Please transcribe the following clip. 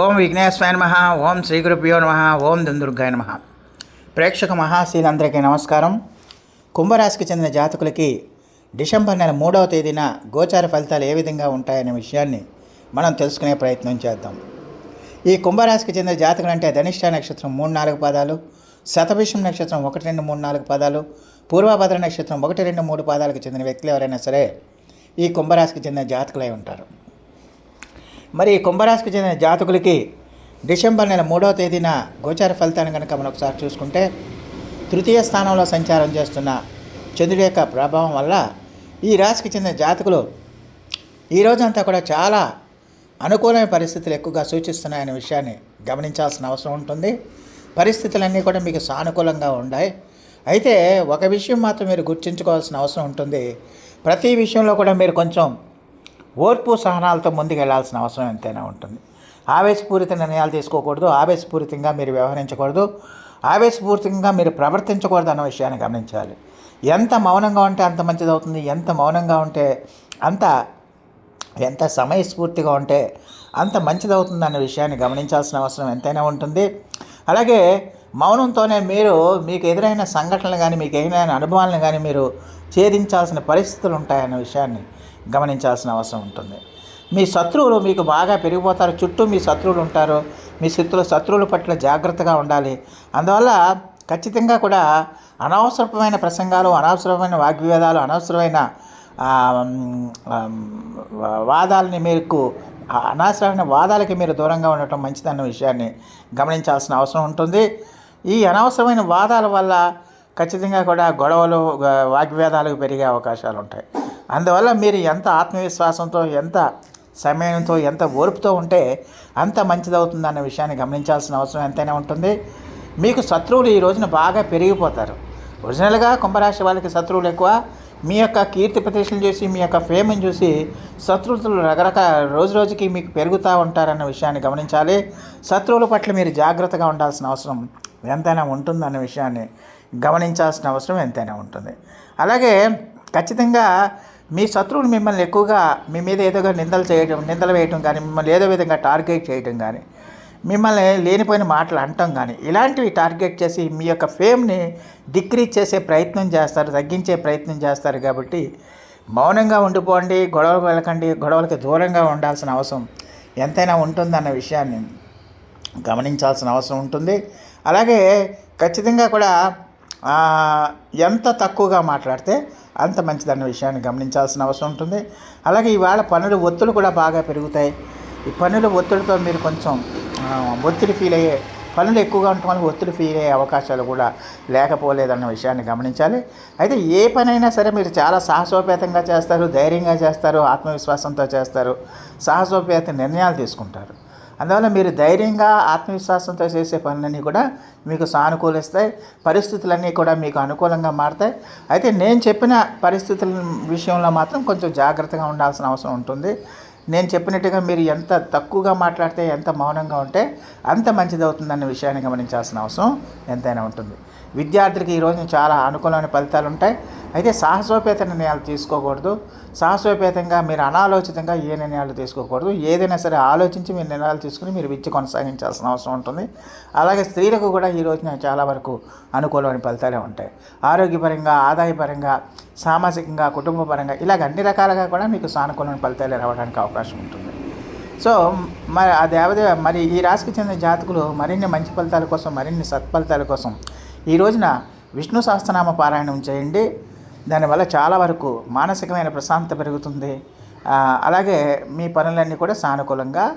ఓం విఘ్నేశ్వరాయ నమ ఓం శ్రీ గురుభ్యో నమ ఓం దుందుర్గాయ నమ. ప్రేక్షక మహాశీలందరికీ నమస్కారం. కుంభరాశికి చెందిన జాతకులకి డిసెంబర్ నెల మూడవ తేదీన గోచార ఫలితాలు ఏ విధంగా ఉంటాయనే విషయాన్ని మనం తెలుసుకునే ప్రయత్నం చేద్దాం. ఈ కుంభరాశికి చెందిన జాతకులు అంటే ధనిష్ట నక్షత్రం మూడు నాలుగు పాదాలు శతభిషం నక్షత్రం ఒకటి రెండు మూడు నాలుగు పాదాలు పూర్వభద్ర నక్షత్రం ఒకటి రెండు మూడు పాదాలకు చెందిన వ్యక్తులు ఎవరైనా సరే ఈ కుంభరాశికి చెందిన జాతకులై ఉంటారు. మరి ఈ కుంభరాశికి చెందిన జాతకులకి డిసెంబర్ నెల మూడవ తేదీన గోచార ఫలితాన్ని కనుక మనం ఒకసారి చూసుకుంటే తృతీయ స్థానంలో సంచారం చేస్తున్న చంద్రుడి యొక్క ప్రభావం వల్ల ఈ రాశికి చెందిన జాతకులు ఈ రోజంతా కూడా చాలా అనుకూలమైన పరిస్థితులు ఎక్కువగా సూచిస్తున్నాయనే విషయాన్ని గమనించాల్సిన అవసరం ఉంటుంది. పరిస్థితులన్నీ కూడా మీకు సానుకూలంగా ఉన్నాయి అయితే ఒక విషయం మాత్రం మీరు గుర్తుంచుకోవాల్సిన అవసరం ఉంటుంది. ప్రతి విషయంలో కూడా మీరు కొంచెం ఓర్పు సహనాలతో ముందుకెళ్ళాల్సిన అవసరం ఎంతైనా ఉంటుంది. ఆవేశపూరిత నిర్ణయాలు తీసుకోకూడదు. ఆవేశపూరితంగా మీరు వ్యవహరించకూడదు. ఆవేశపూరితంగా మీరు ప్రవర్తించకూడదు అన్న విషయాన్ని గమనించాలి. ఎంత మౌనంగా ఉంటే అంత మంచిది అవుతుంది ఎంత మౌనంగా ఉంటే అంత ఎంత సమయస్ఫూర్తిగా ఉంటే అంత మంచిది అవుతుంది అన్న విషయాన్ని గమనించాల్సిన అవసరం ఎంతైనా ఉంటుంది. అలాగే మౌనంతోనే మీరు మీకు ఎదురైన సంఘటనలు కానీ మీకు ఎదురైన అనుభవాలను కానీ మీరు ఛేదించాల్సిన పరిస్థితులు ఉంటాయన్న విషయాన్ని గమనించాల్సిన అవసరం ఉంటుంది. మీ శత్రువులు మీకు బాగా పెరిగిపోతారు. చుట్టూ మీ శత్రువులు ఉంటారు. మీ శత్రువుల శత్రువుల పట్ల జాగ్రత్తగా ఉండాలి. అందువల్ల ఖచ్చితంగా కూడా అనవసరమైన ప్రసంగాలు అనవసరమైన వాగ్వివాదాలు అనవసరమైన వాదాలని మీకు అనవసరమైన వాదాలకి మీరు దూరంగా ఉండటం మంచిదన్న విషయాన్ని గమనించాల్సిన అవసరం ఉంటుంది. ఈ అనవసరమైన వాదాల వల్ల ఖచ్చితంగా కూడా గొడవలు వాగ్వేదాలకు పెరిగే అవకాశాలు ఉంటాయి. అందువల్ల మీరు ఎంత ఆత్మవిశ్వాసంతో ఎంత సమయంతో ఎంత ఓర్పుతో ఉంటే అంత మంచిదవుతుందన్న విషయాన్ని గమనించాల్సిన అవసరం ఎంతైనా ఉంటుంది. మీకు శత్రువులు ఈ రోజున బాగా పెరిగిపోతారు. ఒరిజినల్గా కుంభరాశి వాళ్ళకి శత్రువులు ఎక్కువ. మీ యొక్క కీర్తి ప్రతిష్టలు చూసి మీ యొక్క ఫేమ్ని చూసి శత్రువులు రకరకాల రోజు రోజుకి మీకు పెరుగుతూ ఉంటారన్న విషయాన్ని గమనించాలి. శత్రువుల పట్ల మీరు జాగ్రత్తగా ఉండాల్సిన అవసరం ఎంతైనా ఉంటుందన్న విషయాన్ని గమనించాల్సిన అవసరం ఎంతైనా ఉంటుంది. అలాగే ఖచ్చితంగా మీ శత్రువులు మిమ్మల్ని ఎక్కువగా మీ మీద ఏదోగా నిందలు చేయడం నిందలు వేయటం కానీ మిమ్మల్ని ఏదో విధంగా టార్గెట్ చేయడం కానీ మిమ్మల్ని లేనిపోయిన మాటలు అంటాం కానీ ఇలాంటివి టార్గెట్ చేసి మీ యొక్క ఫేమ్ని డిక్రీజ్ చేసే ప్రయత్నం చేస్తారు తగ్గించే ప్రయత్నం చేస్తారు కాబట్టి మౌనంగా ఉండిపోండి గొడవలు వెళ్ళకండి గొడవలకి దూరంగా ఉండాల్సిన అవసరం ఎంతైనా ఉంటుందన్న విషయాన్ని గమనించాల్సిన అవసరం ఉంటుంది. అలాగే ఖచ్చితంగా కూడా ఎంత తక్కువగా మాట్లాడితే అంత మంచిదన్న విషయాన్ని గమనించాల్సిన అవసరం ఉంటుంది. అలాగే ఇవాళ పనులు ఒత్తులు కూడా బాగా పెరుగుతాయి. ఈ పనుల ఒత్తిడితో మీరు కొంచెం ఒత్తిడి ఫీల్ అయ్యే పనులు ఎక్కువగా ఉండటం వల్ల ఒత్తిడి ఫీల్ అయ్యే అవకాశాలు కూడా లేకపోలేదన్న విషయాన్ని గమనించాలి. అయితే ఏ పనైనా సరే మీరు చాలా సాహసోపేతంగా చేస్తారు ధైర్యంగా చేస్తారు ఆత్మవిశ్వాసంతో చేస్తారు సాహసోపేత నిర్ణయాలు తీసుకుంటారు. అందువల్ల మీరు ధైర్యంగా ఆత్మవిశ్వాసంతో చేసే పనులన్నీ కూడా మీకు సానుకూలిస్తాయి. పరిస్థితులన్నీ కూడా మీకు అనుకూలంగా మారుతాయి. అయితే నేను చెప్పిన పరిస్థితుల విషయంలో మాత్రం కొంచెం జాగ్రత్తగా ఉండాల్సిన అవసరం ఉంటుంది. నేను చెప్పినట్టుగా మీరు ఎంత తక్కువగా మాట్లాడితే ఎంత మౌనంగా ఉంటే అంత మంచిదవుతుందన్న విషయాన్ని గమనించాల్సిన అవసరం ఎంతైనా ఉంటుంది. విద్యార్థులకి ఈరోజు చాలా అనుకూలమైన ఫలితాలు ఉంటాయి. అయితే సాహసోపేత నిర్ణయాలు తీసుకోకూడదు. సాహసోపేతంగా మీరు అనాలోచితంగా ఏ నిర్ణయాలు తీసుకోకూడదు. ఏదైనా సరే ఆలోచించి మీరు నిర్ణయాలు తీసుకుని మీరు విద్య కొనసాగించాల్సిన అవసరం ఉంటుంది. అలాగే స్త్రీలకు కూడా ఈ రోజున చాలా వరకు అనుకూలమైన ఫలితాలే ఉంటాయి. ఆరోగ్యపరంగా ఆదాయపరంగా సామాజికంగా కుటుంబపరంగా ఇలాగ అన్ని రకాలుగా కూడా మీకు సానుకూల ఫలితాలు రావడానికి అవకాశం ఉంటుంది. సో మరి ఆ దేవదేవ మరి ఈ రాశికి చెందిన జాతకులు మరిన్ని మంచి ఫలితాల కోసం మరిన్ని సత్ఫలితాల కోసం ఈ రోజున విష్ణు సహస్రనామ పారాయణం చేయండి. దానివల్ల చాలా వరకు మానసికమైన ప్రశాంతత పెరుగుతుంది. అలాగే మీ పనులన్నీ కూడా సానుకూలంగా